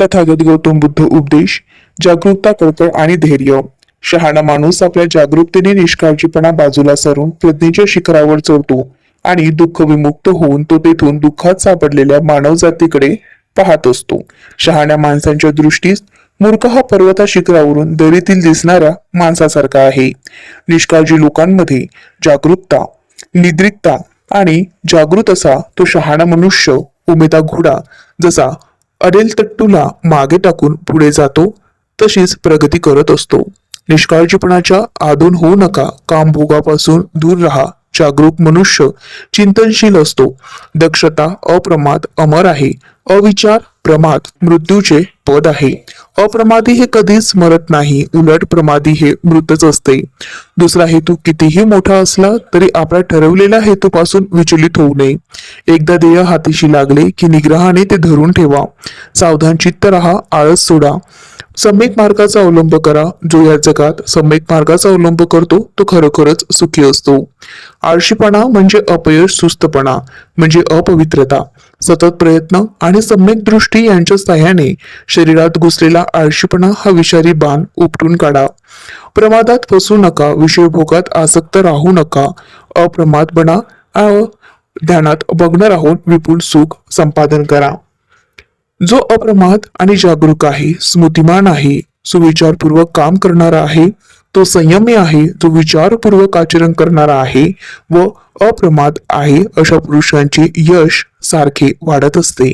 तथागत गौतम बुद्ध उपदेश जागरूकता कळकळ आणि धैर्य. शहाणा माणूस आपल्या जागरूकतेने निष्काळजीपणा बाजूला सरून प्रज्ञेच्या शिखरावर चढतो आणि दुःख विमुक्त होऊन तो तेथून दुःखात सापडलेल्या मानवजातीकडे पाहत असतो. शहाण्या माणसांच्या दृष्टीस मूर्ख हा पर्वता शिखरावरून दरीतील दिसणारा माणसासारखा आहे. निष्काळजी लोकांमध्ये जागरूकता निद्रिकता आणि जागृत असा तो शहाणा मनुष्य उमेदा घोडा जसा अडेल तट्टूला मागे टाकून पुढे जातो तशीच प्रगती करत असतो. निष्काळजीपणाच्या आदून होऊ नका कामभोगापासून दूर राहा जागरूक मनुष्य चिंतनशील असतो. दक्षता अप्रमाद अमर आहे. अविचार प्रमाद मृत्यूचे पद आहे. अप्रमादी हे कधीच मरत नाही उलट प्रमादी हे मृतच असते. दुसरा हेतू कितीही मोठा असला तरी आपल्या ठरवलेला हेतूपासून विचलित होऊ नये. एकदा ध्येय हातीशी लागले की निग्रहाने ते धरून ठेवा. सावधान चित्त राहा आळस सोडा. सम्यक मार्गाचा अवलंब करा. जो या जगात सम्यक मार्गाचा अवलंब करतो तो खरोखरच सुखी असतो. आळशीपणा म्हणजे अपयश सुस्तपणा म्हणजे अपवित्रता. सतत प्रयत्न आणि सम्यक दृष्टी यांच्या सहाय्याने शरीरात घुसलेला आळशीपणा हा विषारी बाण उपटून काढा. प्रमादात फसू नका विषयभोगात आसक्त राहू नका. अप्रमाद बना ध्यानात बघणं राहून विपुल सुख संपादन करा. जो अप्रमाद आणि जागरूक आहे स्मृतिमान आहे सुविचारपूर्वक काम करणारा आहे तो संयमी आहे जो विचारपूर्वक आचरण करणारा आहे व अप्रमाद आहे अशा पुरुषांचे यश सारखे वाढत असते.